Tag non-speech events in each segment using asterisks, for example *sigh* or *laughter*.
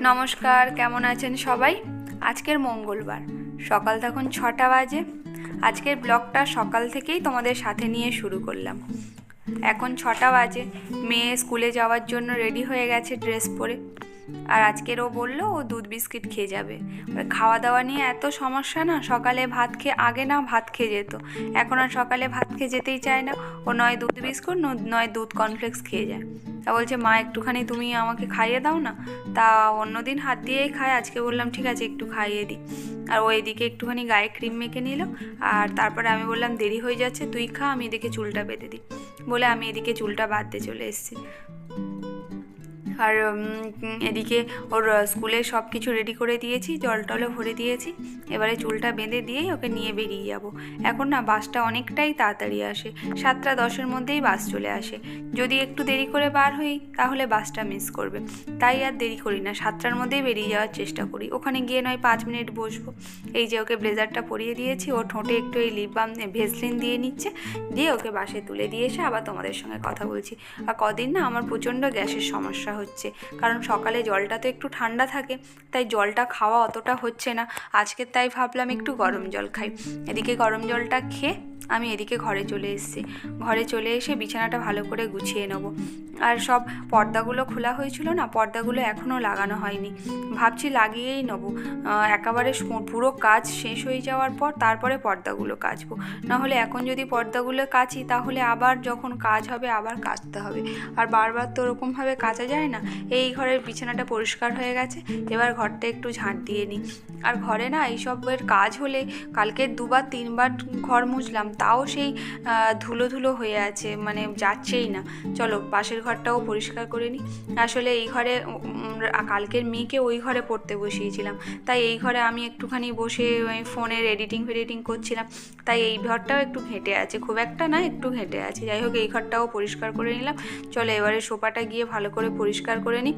নমস্কার, কেমন আছেন সবাই? আজকের মঙ্গলবার। সকাল তখন ছটা বাজে। আজকের ব্লগটা সকাল থেকেই তোমাদের সাথে নিয়ে শুরু করলাম। এখন ছটা বাজে। মেয়ে স্কুলে যাওয়ার জন্য রেডি হয়ে গেছে ড্রেস পরে। আর আজকের ও বলল, ও দুধ বিস্কিট খেয়ে যাবে। খাওয়া দাওয়া নিয়ে এত সমস্যা না? সকালে ভাত খেয়ে, আগে না ভাত খেয়ে যেত। এখন আর সকালে ভাত খেয়ে যেতেই চায় না। ও নয় দুধ বিস্কুট, নয় দুধ কর্নফ্লেক্স খেয়ে যায়। তা বলছে, মা, একটুখানি তুমি আমাকে খাইয়ে দাও না? তা অন্যদিন হাত দিয়েই খায়, আজকে বললাম, ঠিক আছে, একটু খাইয়ে দিই আর ও এদিকে একটুখানি গায়ে ক্রিম মেখে নিল, আর তারপরে আমি বললাম, দেরি হয়ে যাচ্ছে, তুই খা, আমি এদিকে চুলটা বেঁধে দিই বলে আমি এদিকে চুলটা বাঁধতে চলে এসেছি। আর এদিকে ওর স্কুলে সব কিছু রেডি করে দিয়েছি, জল টলও ভরে দিয়েছি। এবারে চুলটা বেঁধে দিয়েই ওকে নিয়ে বেরিয়ে যাব। এখন না বাসটা অনেকটাই তাড়াতাড়ি আসে। সাতটা দশের মধ্যেই বাস চলে আসে। যদি একটু দেরি করে বার হই, তাহলে বাসটা মিস করবে। তাই আর দেরি করি না, সাতটার মধ্যেই বেরিয়ে যাওয়ার চেষ্টা করি। ওখানে গিয়ে নয় পাঁচ মিনিট বসবো। এই যে ওকে ব্লেজারটা পরিয়ে দিয়েছি, ও ঠোঁটে একটু এই লিপ বাম ভেসলিন দিয়ে নিচ্ছে, দিয়ে ওকে বাসে তুলে দিয়ে এসে আবার তোমাদের সঙ্গে কথা বলছি। আর কদিন না আমার প্রচণ্ড গ্যাসের সমস্যা হচ্ছে। কারণ সকালে জলটা তো একটু ঠান্ডা থাকে, তাই জলটা খাওয়া অতটা হচ্ছে না। আজকে তাই ভাবলাম একটু গরম জল খাই। এদিকে গরম জলটা খেয়ে আমি এদিকে ঘরে চলে এসেছি। ঘরে চলে এসে বিছানাটা ভালো করে গুছিয়ে নেব। আর সব পর্দাগুলো খোলা হয়েছিল না, পর্দাগুলো এখনও লাগানো হয়নি। ভাবছি লাগিয়েই নেব। একেবারে পুরো কাজ শেষ হয়ে যাওয়ার পর তারপরে পর্দাগুলো কাচবো। নাহলে এখন যদি পর্দাগুলো কাচি, তাহলে আবার যখন কাজ হবে, আবার কাচতে হবে। আর বারবার তো ওরকমভাবে কাচা যায় না, এই ঘরের বিছানাটা পরিষ্কার হয়ে গেছে, এবার ঘরটা একটু ঝাঁট দিয়ে নিই। আর ঘরে না, এইসবের কাজ হলে কালকে দুবার, তিনবার ঘর মুছলাম। তাও সেই ধুলো ধুলো হয়ে আছে মানে যাচ্ছেই না। চলো, পাশের ঘরটাও পরিষ্কার করে নিই। আসলে এই ঘরে কালকের মেয়েকে ওই ঘরে পড়তে বসিয়েছিলাম। তাই এই ঘরে আমি একটুখানি বসে, ওই ফোনের এডিটিং ফেডিটিং করছিলাম। তাই এই ঘরটাও একটু ঘেঁটে আছে। খুব একটা না, একটু ঘেঁটে আছে। যাই হোক, এই ঘরটাও পরিষ্কার করে নিলাম। চলো, এবারে সোফাটা গিয়ে ভালো করে পরিষ্কার করে নিই।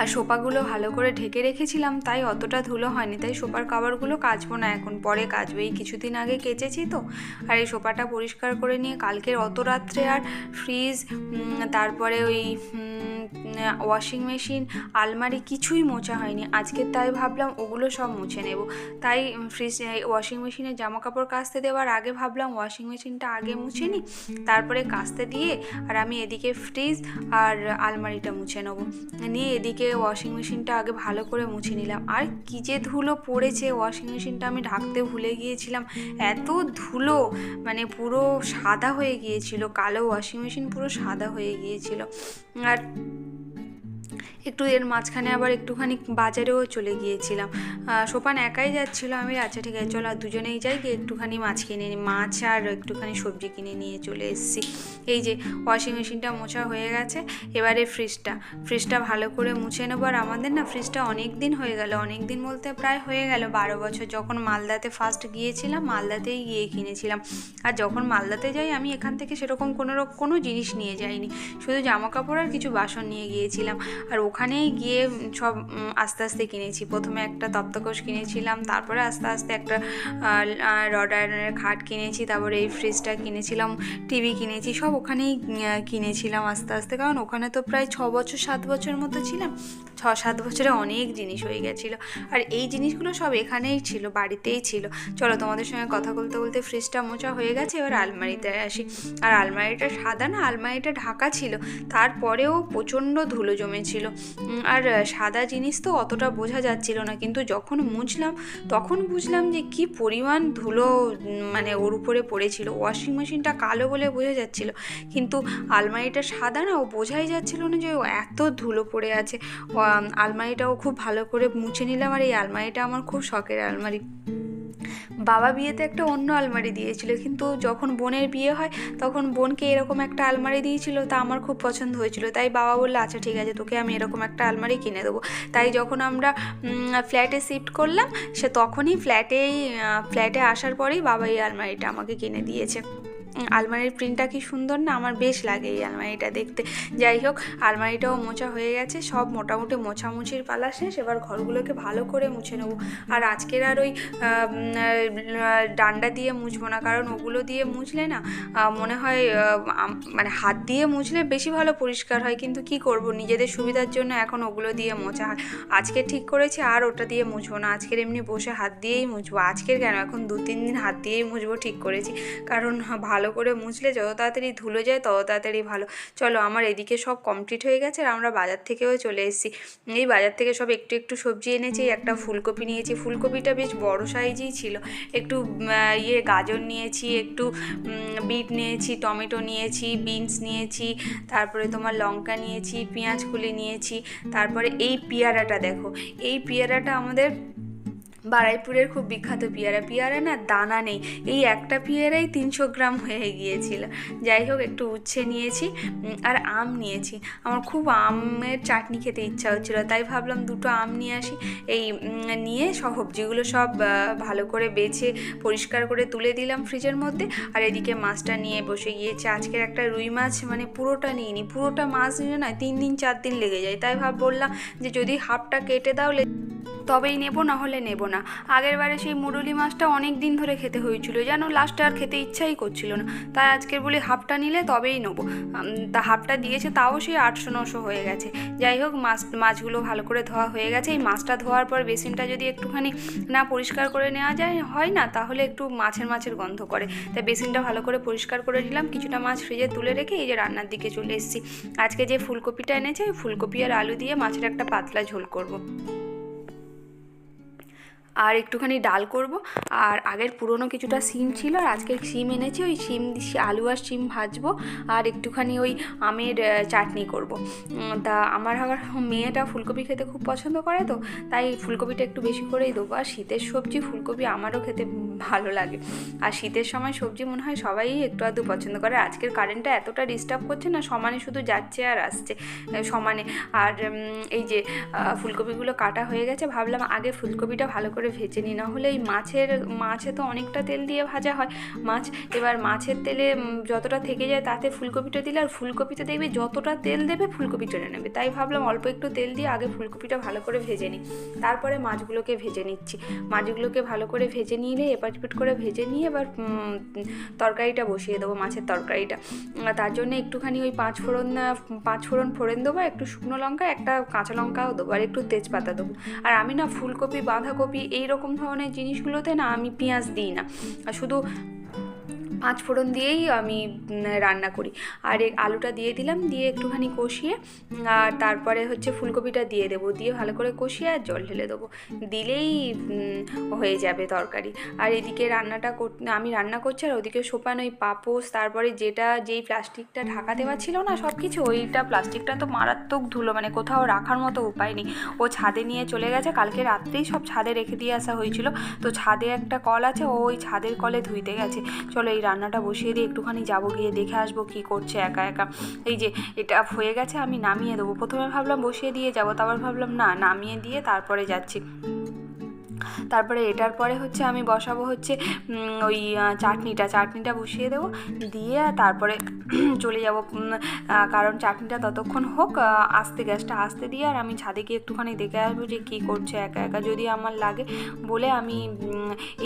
আর সোপাগুলো ভালো করে ঢেকে রেখেছিলাম, তাই অতটা ধুলো হয়নি। তাই সোপার কাভারগুলো কাচবো না এখন, পরে কাচবো। এই কিছুদিন আগে কেচেছি তো, আর এই সোপাটা পরিষ্কার করে নিয়ে কালকের অত রাত্রে আর ফ্রিজ তারপরে ওই ওয়াশিং মেশিন আলমারি কিছুই মোছা হয়নি। আজকে তাই ভাবলাম ওগুলো সব মুছে নেব। তাই ফ্রিজ ওয়াশিং মেশিনে জামা কাপড় কাচতে দেওয়ার আগে ভাবলাম ওয়াশিং মেশিনটা আগে মুছে নিই তারপরে কাচতে দিয়ে আর আমি এদিকে ফ্রিজ আর আলমারিটা মুছে নেব। নিয়ে এদিকে ওয়াশিং মেশিনটা আগে ভালো করে মুছে নিলাম। আর কী যে ধুলো পড়েছে ওয়াশিং মেশিনটা আমি ঢাকতে ভুলে গিয়েছিলাম। এত ধুলো মানে পুরো সাদা হয়ে গিয়েছিল, কালো ওয়াশিং মেশিন পুরো সাদা হয়ে গিয়েছিল। আর একটু এর মাঝখানে আবার একটুখানি বাজারেও চলে গিয়েছিলাম। সোপান একাই যাচ্ছিল, আমি আচ্ছা ঠিক আছে, চলো আর দুজনেই যাই, গিয়ে একটুখানি মাছ কিনে নিই মাছ আর একটুখানি সবজি কিনে নিয়ে চলে এসেছি। এই যে ওয়াশিং মেশিনটা মোছা হয়ে গেছে, এবারে ফ্রিজটা ফ্রিজটা ভালো করে মুছে নেব, আর আমাদের না ফ্রিজটা অনেক দিন হয়ে গেল, অনেক দিন বলতে প্রায় হয়ে গেল বারো বছর, যখন মালদাতে ফার্স্ট গিয়েছিলাম, মালদাতেই গিয়ে কিনেছিলাম। আর যখন মালদাতে যাই, আমি এখান থেকে সেরকম কোনো কোনো জিনিস নিয়ে যাইনি। শুধু জামা কাপড় আর কিছু বাসন নিয়ে গিয়েছিলাম। আর ওখানেই গিয়ে সব আস্তে আস্তে কিনেছি। প্রথমে একটা তপ্তকোষ কিনেছিলাম, তারপরে আস্তে আস্তে একটা রড আয়রনের খাট কিনেছি, তারপরে এই ফ্রিজটা কিনেছিলাম, টিভি কিনেছি, সব ওখানেই কিনেছিলাম আস্তে আস্তে। কারণ ওখানে তো প্রায় ছ বছর, সাত বছর মতো ছিলাম, ছ, সাত বছরে অনেক জিনিস হয়ে গেছিল। আর এই জিনিসগুলো সব এখানেই ছিল, বাড়িতেই ছিল। চলো তোমাদের সঙ্গে কথা বলতে বলতে ফ্রিজটা মোচা হয়ে গেছে, এবার আলমারিতে আসি। আর আলমারিটা সাদা না, আলমারিটা ঢাকা ছিল, তারপরেও প্রচণ্ড ধুলো জমেছিল। আর সাদা জিনিস তো অতটা বোঝা যাচ্ছিল না, কিন্তু যখন মুছলাম, তখন বুঝলাম যে কি পরিমাণ ধুলো মানে ওর উপরে পড়েছিল। ওয়াশিং মেশিনটা কালো বলে বোঝা যাচ্ছিল, কিন্তু আলমারিটা সাদা না, ও বোঝাই যাচ্ছিল না যে ও এত ধুলো পড়ে আছে। আলমারিটাও খুব ভালো করে মুছে নিলাম, আর এই আলমারিটা আমার খুব শখের আলমারি। বাবা বিয়েতে একটা অন্য আলমারি দিয়েছিল, কিন্তু যখন বোনের বিয়ে হয়, তখন বোনকে এরকম একটা আলমারি দিয়েছিল, তা আমার খুব পছন্দ হয়েছিল। তাই বাবা বলল আচ্ছা ঠিক আছে, তোকে আমি এরকম একটা আলমারি কিনে দেবো। তাই যখন আমরা ফ্ল্যাটে শিফট করলাম, সে তখনই ফ্ল্যাটেই ফ্ল্যাটে আসার পরেই বাবা এই আলমারিটা আমাকে কিনে দিয়েছে। আলমারির প্রিন্টটা কি সুন্দর না? আমার বেশ লাগে এই আলমারিটা দেখতে। যাই হোক, আলমারিটাও মোছা হয়ে গেছে, সব মোটামুটি মোছামুছির পালা শেষ। এবার ঘরগুলোকে ভালো করে মুছে নেব। আর আজকের আর ওই ডান্ডা দিয়ে মুছবো না, কারণ ওগুলো দিয়ে মুছলে না মনে হয় মানে হাত দিয়ে মুছলে বেশি ভালো পরিষ্কার হয়। কিন্তু কি করব? নিজেদের সুবিধার জন্য এখন ওগুলো দিয়ে মোছা হয়। আজকে ঠিক করেছি, আর ওটা দিয়ে মুছবো না। আজকের এমনি বসে হাত দিয়েই মুছবো। আজকের কেন? এখন দু তিন দিন হাত দিয়েই মুছবো, ঠিক করেছি। কারণ ভালো করে মুছলে যত তাড়াতাড়ি ধুলো যায় তত তাড়াতাড়ি ভালো। চলো আমার এদিকে সব কমপ্লিট হয়ে গেছে আর আমরা বাজার থেকেও চলে এসেছি। এই বাজার থেকে সব একটু একটু সবজি এনেছি, একটা ফুলকপি নিয়েছি। ফুলকপিটা বেশ বড় সাইজই ছিল। একটু ইয়ে গাজর নিয়েছি, একটু বিট নিয়েছি, টমেটো নিয়েছি, বিনস নিয়েছি, তারপরে তোমার লঙ্কা নিয়েছি, পেঁয়াজ কুলি নিয়েছি। তারপরে এই পেয়ারাটা দেখো। এই পেয়ারাটা আমাদের বারাইপুরের খুব বিখ্যাত পেয়ারা। পেয়ারা না দানা নেই। এই একটা পেয়ারাই তিনশো গ্রাম হয়ে গিয়েছিল। যাই হোক, একটু উচ্ছে নিয়েছি আর আম নিয়েছি। আমার খুব আমের চাটনি খেতে ইচ্ছা হচ্ছিল, তাই ভাবলাম দুটো আম নিয়ে আসি। এই নিয়ে সবজিগুলো সব ভালো করে বেছে, পরিষ্কার করে তুলে দিলাম ফ্রিজের মধ্যে। আর এদিকে মাছটা নিয়ে বসে গিয়েছে। আজকের একটা রুই মাছ মানে পুরোটা নিয়ে নিইনি। পুরোটা মাছ নিলে না তিন দিন, চার দিন লেগে যায়। তাই ভাব বললাম যে যদি হাফটা কেটে দাও তবেই নেব না হলে নেব না। আগের বারে সেই মুরুলি মাছটা অনেক দিন ধরে খেতে হয়েছিল, যেন লাস্টে আর খেতে ইচ্ছাই করছিল না। তাই আজকের বলি হাফটা নিলে তবেই নেব। তা হাফটা দিয়েছে, তাও সেই আটশো, নশো হয়ে গেছে। যাই হোক, মাছ, মাছগুলো ভালো করে ধোয়া হয়ে গেছে। এই মাছটা ধোয়ার পর বেসিনটা যদি একটুখানি না পরিষ্কার করে নেওয়া যায়, হয় না, তাহলে একটু মাছের মাছের গন্ধ করে। তাই বেসিনটা ভালো করে পরিষ্কার করে নিলাম। কিছুটা মাছ ফ্রিজে তুলে রেখে এই যে রান্নার দিকে চলে এসেছি। আজকে যে ফুলকপিটা এনেছে, ওই ফুলকপি আর আলু দিয়ে মাছের একটা পাতলা ঝোল করব। আর একটুখানি ডাল করব। আর আগের পুরনো কিছুটা সিম ছিল আর আজকে সিম এনেছি। ওই সিম আলু আর সিম ভাজবো আর একটুখানি ওই আমের চাটনি করব। তা আমার আবার মেয়েটা ফুলকপি খেতে খুব পছন্দ করে তো, তাই ফুলকপিটা একটু বেশি করেই দেবো। আর শীতের সবজি, ফুলকপি আমারও খেতে ভালো লাগে। আর শীতের সময় সবজি মনে হয় সবাই একটু আধটু পছন্দ করে। আজকের কারেন্টটা এতটা ডিস্টার্ব করছে না, সমানে শুধু যাচ্ছে আর আসছে সমানে। আর এই যে ফুলকপিগুলো কাটা হয়ে গেছে, ভাবলাম আগে ফুলকপিটা ভালো করে ভেজে নিই, না হলে এই মাছের, মাছে তো অনেকটা তেল দিয়ে ভাজা হয়। মাছ, এবার মাছের তেলে যতটা থেকে যায় তাতে ফুলকপিটা দিলে, আর ফুলকপিতে দেখবে যতটা তেল দেবে ফুলকপি টেনে নেবে। তাই ভাবলাম অল্প একটু তেল দিয়ে আগে ফুলকপিটা ভালো করে ভেজে নিই। তারপরে মাছগুলোকে ভেজে নিচ্ছি। মাছগুলোকে ভালো করে ভেজে নিলে এপাট পিট করে ভেজে নিয়ে এবার তরকারিটা বসিয়ে দেবো, মাছের তরকারিটা। তার জন্য একটুখানি ওই পাঁচ ফোড়ন পাঁচ ফোড়ন ফোড়ন দেবো, একটু শুকনো লঙ্কা, একটা কাঁচা লঙ্কাও দেবো, আর একটু তেজপাতা দেবো। আর আমি না ফুলকপি, বাঁধাকপি এই রকম ধরনের জিনিসগুলোতে না আমি পেঁয়াজ দিই না। শুধু পাঁচ ফোড়ন দিয়েই আমি রান্না করি। আর আলুটা দিয়ে দিলাম, দিয়ে একটুখানি কষিয়ে, আর তারপরে হচ্ছে ফুলকপিটা দিয়ে দেবো। দিয়ে ভালো করে কষিয়ে আর জল ঢেলে দেবো। দিলেই হয়ে যাবে তরকারি। আর এদিকে রান্নাটা আমি রান্না করছি, আর ওদিকে সোপান ওই পাপোস তারপরে যেটা, যেই প্লাস্টিকটা ঢাকা দেওয়া ছিল না সব কিছু ওইটা প্লাস্টিকটা তো মারাত্মক ধুলো মানে কোথাও রাখার মতো উপায় নেই। ও ছাদে নিয়ে চলে গেছে, কালকে রাত্রেই সব ছাদে রেখে দিয়ে আসা হয়েছিল। তো ছাদে একটা কল আছে, ও ওই ছাদের কলে ধুইতে গেছে। চলো এই রান্নাটা বসিয়ে দিয়ে একটুখানি যাব, গিয়ে দেখে আসব কি করছে একা একা। এই যে, এটা হয়ে গেছে, আমি নামিয়ে দেবো। প্রথমে ভাবলাম বসিয়ে দিয়ে যাব, তারপর ভাবলাম না, নামিয়ে দিয়ে তারপরে যাচ্ছি। তারপরে এটার পরে হচ্ছে আমি বসাবো হচ্ছে ওই চাটনিটা। চাটনিটা বসিয়ে দেবো। দিয়ে তারপরে *clears throat* চলে যাব কারণ চাটনিটা ততক্ষণ হোক আস্তে গ্যাসটা আস্তে দিয়ে আর আমি ছাদে গিয়ে একটুখানি দেখে আসব যে কী করছে একা একা। যদি আমার লাগে বলে আমি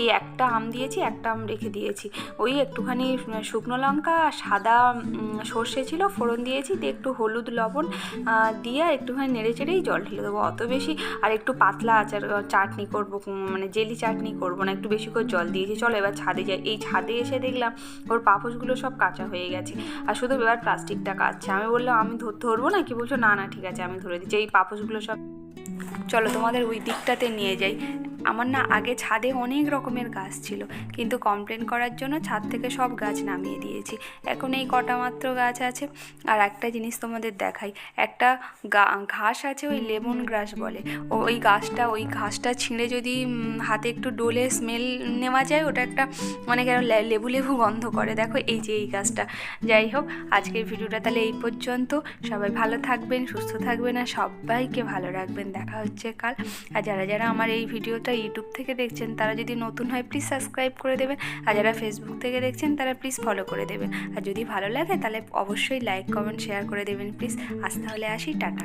এই একটা আম দিয়েছি, একটা আম রেখে দিয়েছি। ওই একটুখানি শুকনো লঙ্কা সাদা সর্ষে ছিল, ফোড়ন দিয়েছি। দিয়ে একটু হলুদ লবণ দিয়ে একটুখানি নেড়ে চেড়েই জল ঢেলে দেবো। অত বেশি আর একটু পাতলা আচার, চাটনি করব মানে জেলি চাটনি করব না, একটু বেশি করে জল দিয়েছি। চলো এবার ছাদে যাই। এই ছাদে এসে দেখলাম ওর পাপোশগুলো সব কাঁচা হয়ে গেছে। আর শুধু এবার প্লাস্টিকটা কাচ্ছে। আমি বললাম, আমি ধরবো না কি? বলছো, না না, ঠিক আছে, আমি ধরে দিচ্ছি। এই পাপোশগুলো সব চলো তোমাদের ওই দিকটাতে নিয়ে যাই। আমার না আগে ছাদে অনেক রকমের গাছ ছিল, কিন্তু কমপ্লেন করার জন্য ছাদ থেকে সব গাছ নামিয়ে দিয়েছি। এখন এই কটা মাত্র গাছ আছে, আর একটা জিনিস তোমাদের দেখাই। একটা ঘাস আছে ওই লেমন গ্রাস বলে। ওই গাছটা, ওই ঘাসটা ছিঁড়ে যদি হাতে একটু ডোলে স্মেল নেওয়া যায়, ওটা একটা মানে কেন লেবু লেবু গন্ধ করে। দেখো এই যে এই গাছটা। যাই হোক, আজকের ভিডিওটা তাহলে এই পর্যন্ত। সবাই ভালো থাকবেন, সুস্থ থাকবেন, আর সবাইকে ভালো রাখবেন। দেখা হচ্ছে কাল। আর যারা যারা আমার এই ভিডিওটা ইউটিউব থেকে দেখছেন, তারা যদি নতুন হয় প্লিজ সাবস্ক্রাইব করে দেবেন। আর যারা ফেসবুক থেকে দেখছেন, তারা প্লিজ ফলো করে দেবেন। আর যদি ভালো লাগে, তাহলে অবশ্যই লাইক কমেন্ট শেয়ার করে দেবেন প্লিজ আজ তাহলে আসি, টাটা।